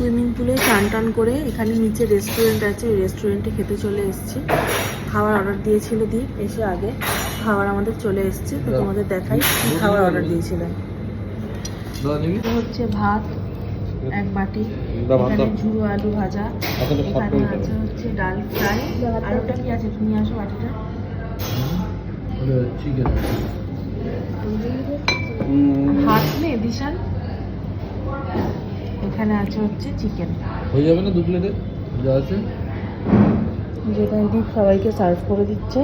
Swimming পুলে চান টান করে এখানে নিচে রেস্টুরেন্ট আছে রেস্টুরেন্টে খেতে চলে এসেছি। খাবার অর্ডার দিয়েছিল দীপ এসে আগে। খাবার আমাদের চলে এসেছে তো তোমাদের দেখাই কি খাবার অর্ডার দিয়েছিলেন। হচ্ছে ভাত এক বাটি। এখানে ঝুড়ো আলু ভাজা। এখানে আছে হচ্ছে ডাল ফ্রাই। আর ওটা কি আছে? তুমি আসো বাটিটা। ভাত নে দিশান এখানে আছে হচ্ছে চিকেন হয়ে যাবে না দু প্লেটে যা আছে। যেখানে দীপ সবাইকে সার্ভ করে দিচ্ছে।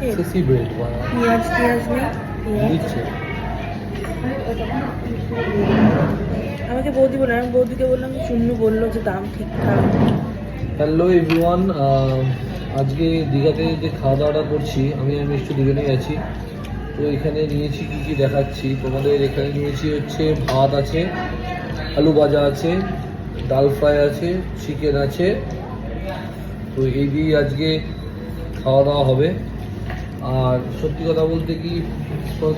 পেঁয়াজ নেই আমাকে বৌদি বলে আমি বৌদিকে বললাম চুন্নু বলল যে দাম ঠিকঠাক হ্যালো এভরিওয়ান আজকে দীঘাতে যে খাওয়া দাওয়াটা করছি, আমি আমি একটু দুজনেই আছি। তো এখানে নিয়েছি কী কী দেখাচ্ছি? তোমাদের এখানে নিয়েছি হচ্ছে ভাত আছে, আলু ভাজা আছে, ডাল ফ্রাই আছে, চিকেন আছে। তো এই দিয়েই আজকে খাওয়া দাওয়া হবে। আর সত্যি কথা বলতে কি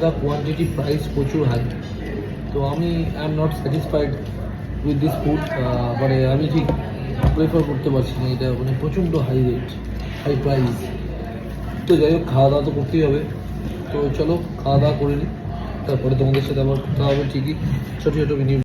দ্য কোয়ান্টিটি প্রাইস প্রচুর হাই তো আমি I am not satisfied with this food মানে আমি ঠিক প্রেফার করতে পারছি না, এটা মানে প্রচণ্ড হাই রেট হাই প্রাইস তো যাই হোক, খাওয়া দাওয়া তো করতেই হবে। তো চলো, খাওয়া দাওয়া করে নিই তারপরে তোমাদের সাথে আবার কথা হবে ঠিকই। ছোটো ছোটো মিনিট